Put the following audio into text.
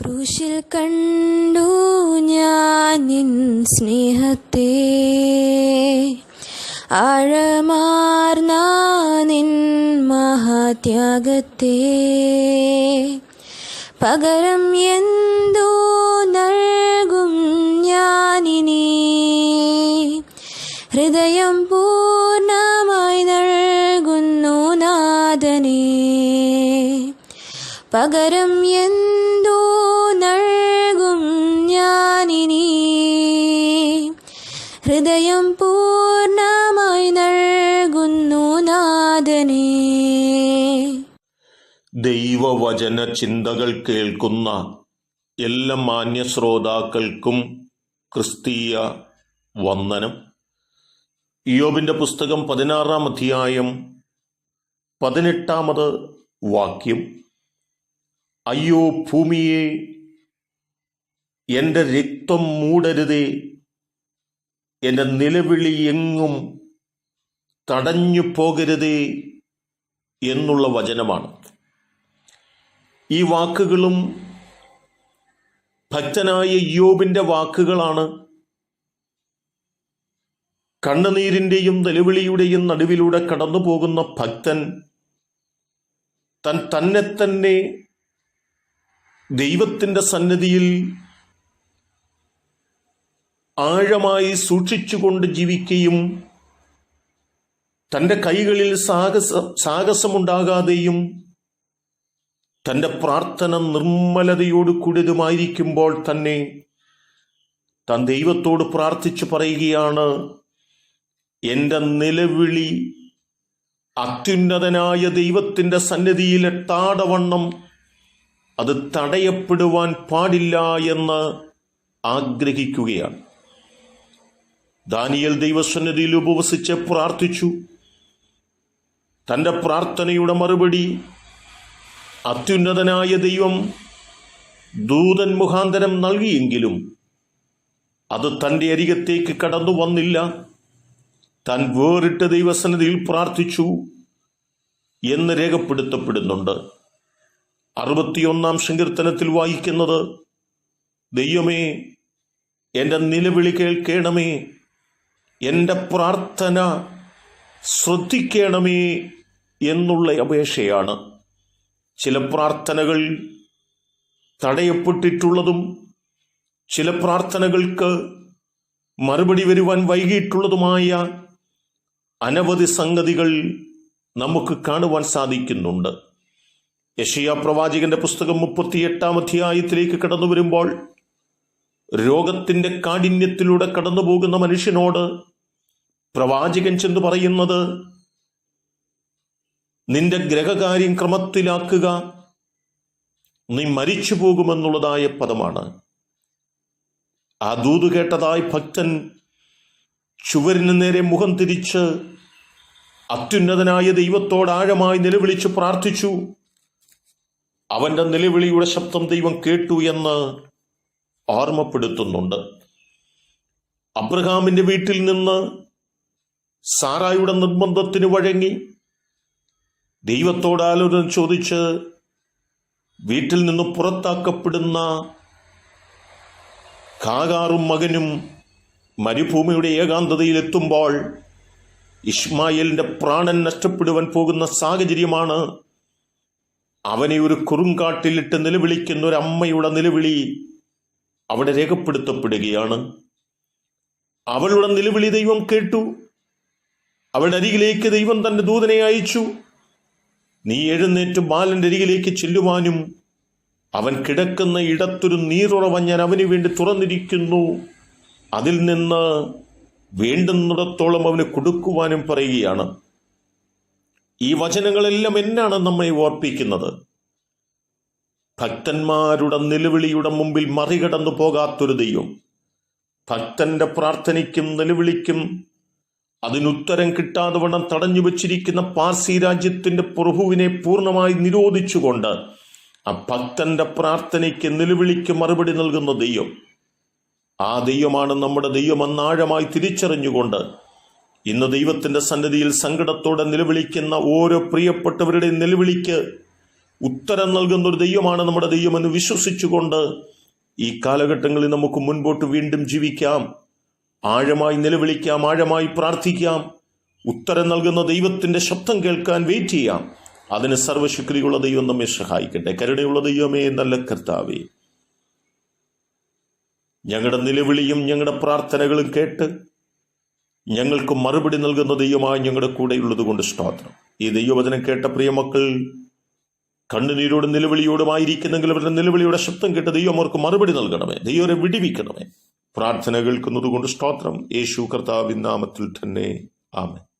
ക്രൂശിൽ കണ്ടു ഞാൻ നിൻ സ്നേഹത്തെ. ആഴമാർന്ന നിൻ മഹാത്യാഗത്തെ. പകരം എന്തോ നൽകും ഞാനിനി. ഹൃദയം പൂർണമായി നൽകുന്നു നാദനെ പകരം എന്തോ ഹൃദയം പൂർണമായി നൽകുന്നു നാഥനെ. ദൈവവചന ചിന്തകൾ കേൾക്കുന്ന എല്ലാ മാന്യ ശ്രോതാക്കൾക്കും ക്രിസ്തീയ വന്ദനം. യോബിന്റെ പുസ്തകം പതിനാറാം അധ്യായം പതിനെട്ടാമത് വാക്യം. അയ്യോ ഭൂമിയെ എന്റെ രക്തം മൂടരുതേ എന്റെ നിലവിളി എങ്ങും തടഞ്ഞു പോകരുതേ എന്നുള്ള വചനമാണ്. ഈ വാക്കുകളും ഭക്തനായ യോബിന്റെ വാക്കുകളാണ്. കണ്ണുനീരിന്റെയും നിലവിളിയുടെയും നടുവിലൂടെ കടന്നു പോകുന്ന ഭക്തൻ തൻ തന്നെ തന്നെ ദൈവത്തിന്റെ സന്നിധിയിൽ ആഴമായി സൂക്ഷിച്ചുകൊണ്ട് ജീവിക്കുകയും തന്റെ കൈകളിൽ സാഹസ സാഹസമുണ്ടാകാതെയും തന്റെ പ്രാർത്ഥന നിർമ്മലതയോട് കൂടിയതുമായിരിക്കുമ്പോൾ തന്നെ തൻ ദൈവത്തോട് പ്രാർത്ഥിച്ചു പറയുകയാണ് എന്റെ നിലവിളി അത്യുന്നതനായ ദൈവത്തിന്റെ സന്നിധിയിൽ എത്താടവണ്ണം അത് തടയപ്പെടുവാൻ പാടില്ല എന്ന് ആഗ്രഹിക്കുകയാണ്. ദാനിയൽ ദൈവസന്നിധിയിൽ ഉപവസിച്ച് പ്രാർത്ഥിച്ചു. തന്റെ പ്രാർത്ഥനയുടെ മറുപടി അത്യുന്നതനായ ദൈവം ദൂതൻ മുഖാന്തരം നൽകിയെങ്കിലും അത് തന്റെ അരികത്തേക്ക് കടന്നു വന്നില്ല. താൻ വേറിട്ട ദൈവസന്നിധിയിൽ പ്രാർത്ഥിച്ചു എന്ന് രേഖപ്പെടുത്തപ്പെടുന്നുണ്ട്. അറുപത്തിയൊന്നാം സങ്കീർത്തനത്തിൽ വായിക്കുന്നത് ദൈവമേ എന്റെ നിലവിളി കേൾക്കണമേ എന്റെ പ്രാർത്ഥന ശ്രദ്ധിക്കണമേ എന്നുള്ള അപേക്ഷയാണ്. ചില പ്രാർത്ഥനകൾ തടയപ്പെട്ടിട്ടുള്ളതും ചില പ്രാർത്ഥനകൾക്ക് മറുപടി വരുവാൻ വൈകിയിട്ടുള്ളതുമായ അനവധി സംഗതികൾ നമുക്ക് കാണുവാൻ സാധിക്കുന്നുണ്ട്. യഷിയ പ്രവാചകന്റെ പുസ്തകം മുപ്പത്തിയെട്ടാം അധ്യായത്തിലേക്ക് കടന്നു വരുമ്പോൾ രോഗത്തിന്റെ കാഠിന്യത്തിലൂടെ കടന്നു പോകുന്ന മനുഷ്യനോട് പ്രവാചകൻ ചെന്ന് പറയുന്നത് നിന്റെ ഗ്രഹകാര്യം ക്രമത്തിലാക്കുക. നീ മരിച്ചു പോകുമെന്നുള്ളതായ പദമാണ്. ആ ദൂത് കേട്ടതായി ഭക്തൻ ചുവരിന് നേരെ മുഖം തിരിച്ച് അത്യുന്നതനായ ദൈവത്തോട് ആഴമായി നിലവിളിച്ച് പ്രാർത്ഥിച്ചു. അവന്റെ നിലവിളിയുടെ ശബ്ദം ദൈവം കേട്ടു എന്ന് ഓർമ്മപ്പെടുത്തുന്നുണ്ട്. അബ്രഹാമിന്റെ വീട്ടിൽ നിന്ന് സാറായുടെ നിർബന്ധത്തിന് വഴങ്ങി ദൈവത്തോട് ആലോചന ചോദിച്ച് വീട്ടിൽ നിന്ന് പുറത്താക്കപ്പെടുന്ന കാകാറും മകനും മരുഭൂമിയുടെ ഏകാന്തതയിലെത്തുമ്പോൾ ഇസ്മായിലിന്റെ പ്രാണൻ നഷ്ടപ്പെടുവാൻ പോകുന്ന സാഹചര്യമാണ് അവനെ ഒരു കുറുങ്കാട്ടിലിട്ട് നിലവിളിക്കുന്ന ഒരു അമ്മയുടെ നിലവിളി അവിടെ രേഖപ്പെടുത്തപ്പെടുകയാണ്. അവളുടെ നിലവിളി ദൈവം കേട്ടു. അവളുടെ അരികിലേക്ക് ദൈവം തന്റെ ദൂതനെ അയച്ചു. നീ എഴുന്നേറ്റ് ബാലന്റെ അരികിലേക്ക് ചെല്ലുവാനും അവൻ കിടക്കുന്ന ഇടത്തൊരു നീറുറവ ഞാൻ അവന് വേണ്ടി തുറന്നിരിക്കുന്നു. അതിൽ നിന്ന് വേണ്ടുന്നിടത്തോളം അവന് കൊടുക്കുവാനും പറയുകയാണ്. ഈ വചനങ്ങളെല്ലാം എന്നാണ് നമ്മെ ഓർപ്പിക്കുന്നത്? ഭക്തന്മാരുടെ നിലവിളിയുടെ മുമ്പിൽ മറികടന്നു പോകാത്തൊരു ദൈവം. ഭക്തന്റെ പ്രാർത്ഥനയ്ക്കും നിലവിളിക്കും അതിനുത്തരം കിട്ടാതെ വണ്ണം തടഞ്ഞു വച്ചിരിക്കുന്ന പാർസി രാജ്യത്തിന്റെ പ്രഭുവിനെ പൂർണമായി നിരോധിച്ചുകൊണ്ട് ആ ഭക്തന്റെ പ്രാർത്ഥനയ്ക്ക് നിലവിളിക്ക് മറുപടി നൽകുന്ന ദൈവം. ആ ദൈവമാണ് നമ്മുടെ ദൈവമെന്ന് ആഴമായി തിരിച്ചറിഞ്ഞുകൊണ്ട് ഇന്ന് ദൈവത്തിന്റെ സന്നിധിയിൽ സങ്കടത്തോടെ നിലവിളിക്കുന്ന ഓരോ പ്രിയപ്പെട്ടവരുടെ നിലവിളിക്ക് ഉത്തരം നൽകുന്ന ഒരു ദൈവമാണ് നമ്മുടെ ദൈവമെന്ന് വിശ്വസിച്ചുകൊണ്ട് ഈ കാലഘട്ടങ്ങളിൽ നമുക്ക് മുൻപോട്ട് വീണ്ടും ജീവിക്കാം. ആഴമായി നിലവിളിക്കാം ആഴമായി പ്രാർത്ഥിക്കാം. ഉത്തരം നൽകുന്ന ദൈവത്തിന്റെ ശബ്ദം കേൾക്കാൻ വെയിറ്റ് ചെയ്യാം. അതിന് സർവശുക്രിയുള്ള ദൈവം നമ്മെ സഹായിക്കട്ടെ. കരുണയുള്ള ദൈവമേ നല്ല കർത്താവേ. ഞങ്ങളുടെ നിലവിളിയും ഞങ്ങളുടെ പ്രാർത്ഥനകളും കേട്ട് ഞങ്ങൾക്ക് മറുപടി നൽകുന്ന ദൈവമായി ഞങ്ങളുടെ കൂടെയുള്ളത് കൊണ്ട് സ്തോത്രം. ഈ ദൈവവചനം കേട്ട പ്രിയമക്കൾ കണ്ണുനീരോടും നിലവിളിയോടുമായിരിക്കുന്നെങ്കിൽ അവരുടെ നിലവിളിയുടെ ശബ്ദം കേട്ട് ദൈവം അവർക്ക് മറുപടി നൽകണമേ. ദൈവരെ വിടിവിക്കണമേ. പ്രാർത്ഥന കേൾക്കുന്നതുകൊണ്ട് സ്തോത്രം. യേശു കർത്താവിൻ നാമത്തിൽ തന്നെ. ആമേ